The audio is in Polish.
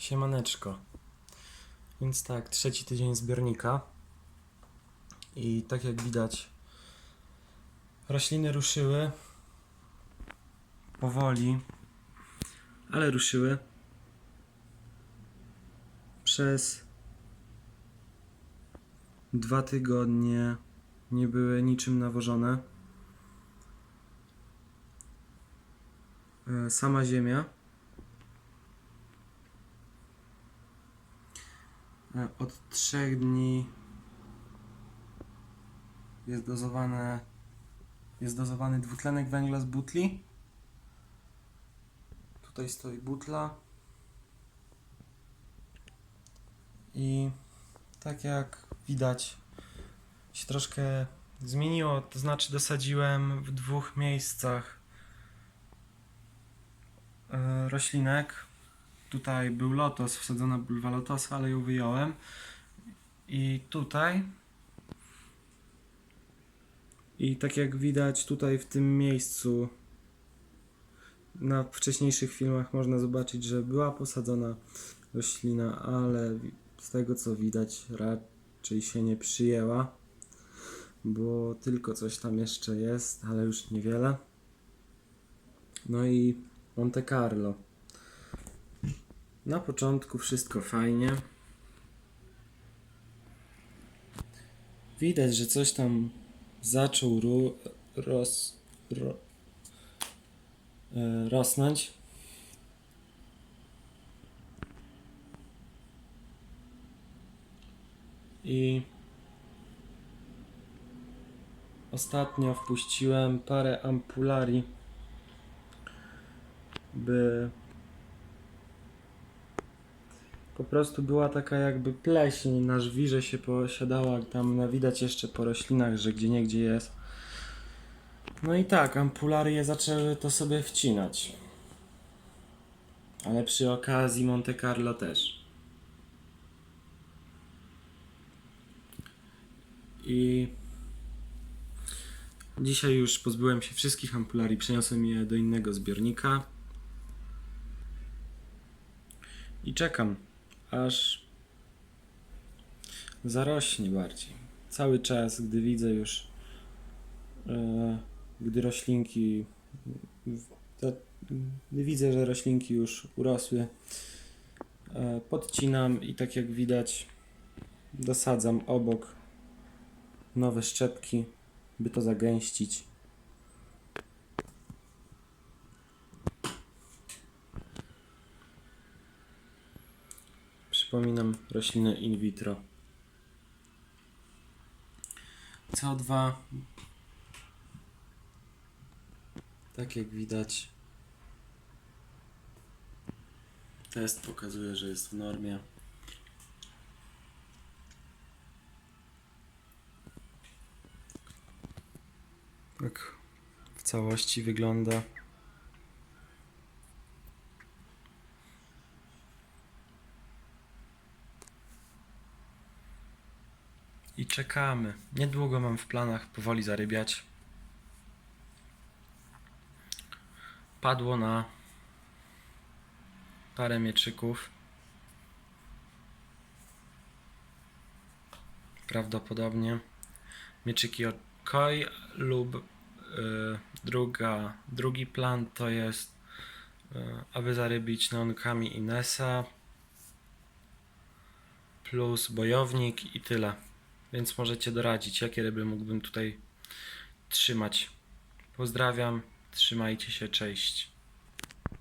Siemaneczko. Więc tak, trzeci tydzień zbiornika. I tak jak widać, rośliny ruszyły. Powoli, ale ruszyły. Przez dwa tygodnie nie były niczym nawożone. E, Sama ziemia. Od trzech dni jest dozowane jest dozowany dwutlenek węgla z butli. Tutaj stoi butla. I tak jak widać się troszkę zmieniło, to znaczy dosadziłem w dwóch miejscach e, roślinek. Tutaj był lotos, wsadzona bulwa lotosa, ale ją wyjąłem. I tutaj. I tak jak widać tutaj w tym miejscu na wcześniejszych filmach można zobaczyć, że była posadzona roślina, ale z tego co widać raczej się nie przyjęła, bo tylko coś tam jeszcze jest, ale już niewiele. No i Monte Carlo. Na początku wszystko fajnie. Widać, że coś tam zaczął ros, ro, e, rosnąć. I ostatnio wpuściłem parę ampularii, by po prostu była taka jakby pleśń na żwirze się posiadała, tam widać jeszcze po roślinach, że gdzie niegdzie jest. No i tak, ampularie zaczęły to sobie wcinać. Ale przy okazji Monte Carlo też. I dzisiaj już pozbyłem się wszystkich ampularii, przeniosłem je do innego zbiornika. I czekam, aż zarośnie bardziej. Cały czas, gdy widzę już, e, gdy roślinki, to, gdy widzę, że roślinki już urosły, e, podcinam i tak jak widać, dosadzam obok nowe szczepki, by to zagęścić. Przypominam rośliny in vitro. CO2 tak jak widać test pokazuje, że jest w normie. Tak w całości wygląda. I czekamy. Niedługo mam w planach powoli zarybiać. Padło na parę mieczyków. Prawdopodobnie mieczyki od koi lub y, druga, drugi plan to jest y, aby zarybić neonkami Inesa plus bojownik i tyle. Więc możecie doradzić, jakie ryby mógłbym tutaj trzymać. Pozdrawiam, trzymajcie się, cześć.